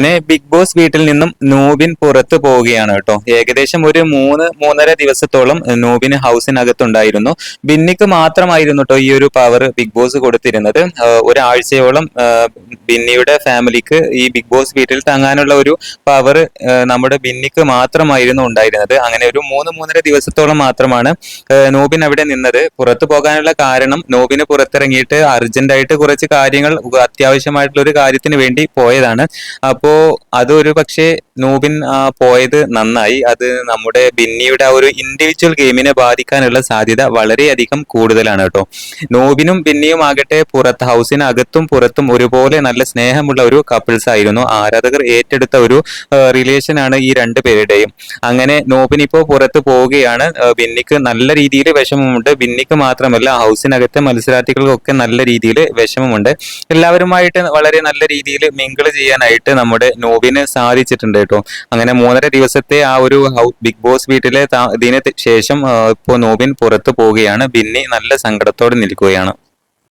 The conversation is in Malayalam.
അങ്ങനെ ബിഗ് ബോസ് വീട്ടിൽ നിന്നും നൂബിൻ പുറത്തു പോവുകയാണ് കേട്ടോ. ഏകദേശം ഒരു മൂന്ന് മൂന്നര ദിവസത്തോളം നൂബിന് ഹൗസിനകത്തുണ്ടായിരുന്നു. ബിന്നിക്ക് മാത്രമായിരുന്നു കേട്ടോ ഈ ഒരു പവർ ബിഗ് ബോസ് കൊടുത്തിരുന്നത്. ഒരാഴ്ചയോളം ബിന്നിയുടെ ഫാമിലിക്ക് ഈ ബിഗ് ബോസ് വീട്ടിൽ തങ്ങാനുള്ള ഒരു പവർ നമ്മുടെ ബിന്നിക്ക് മാത്രമായിരുന്നു ഉണ്ടായിരുന്നത്. അങ്ങനെ ഒരു മൂന്ന് മൂന്നര ദിവസത്തോളം മാത്രമാണ് നൂബിൻ അവിടെ നിന്നത്. പുറത്തു പോകാനുള്ള കാരണം നോബിന് പുറത്തിറങ്ങിയിട്ട് അർജന്റായിട്ട് കുറച്ച് കാര്യങ്ങൾ അത്യാവശ്യമായിട്ടുള്ള ഒരു കാര്യത്തിന് വേണ്ടി പോയതാണ്. അപ്പോ അത് ഒരു പക്ഷേ നൂബിൻ പോയത് നന്നായി. അത് നമ്മുടെ ബിന്നിയുടെ ആ ഒരു ഇൻഡിവിജ്വൽ ഗെയിമിനെ ബാധിക്കാനുള്ള സാധ്യത വളരെയധികം കൂടുതലാണ് കേട്ടോ. നൂബിനും ബിന്നിയും ആകട്ടെ പുറത്ത് ഹൗസിനകത്തും പുറത്തും ഒരുപോലെ നല്ല സ്നേഹമുള്ള ഒരു കപ്പിൾസ് ആയിരുന്നു. ആരാധകർ ഏറ്റെടുത്ത ഒരു റിലേഷൻ ആണ് ഈ രണ്ട് പേരുടെയും. അങ്ങനെ നോബിൻ ഇപ്പോൾ പുറത്ത് പോവുകയാണ്. ബിന്നിക്ക് നല്ല രീതിയിൽ വിഷമമുണ്ട്. ബിന്നിക്ക് മാത്രമല്ല ഹൗസിനകത്തെ മത്സരാർത്ഥികൾക്കൊക്കെ നല്ല രീതിയിൽ വിഷമമുണ്ട്. എല്ലാവരുമായിട്ട് വളരെ നല്ല രീതിയിൽ മിങ്കിൾ ചെയ്യാനായിട്ട് നമ്മുടെ നോബിന് സാധിച്ചിട്ടുണ്ട് കേട്ടോ. അങ്ങനെ മൂന്നര ദിവസത്തെ ആ ഒരു ബിഗ് ബോസ് വീട്ടിലെ ഇതിന് ശേഷം ഇപ്പോ നോബിൻ പുറത്തു പോവുകയാണ്. ബിന്നി നല്ല സങ്കടത്തോടെ നിൽക്കുകയാണ്.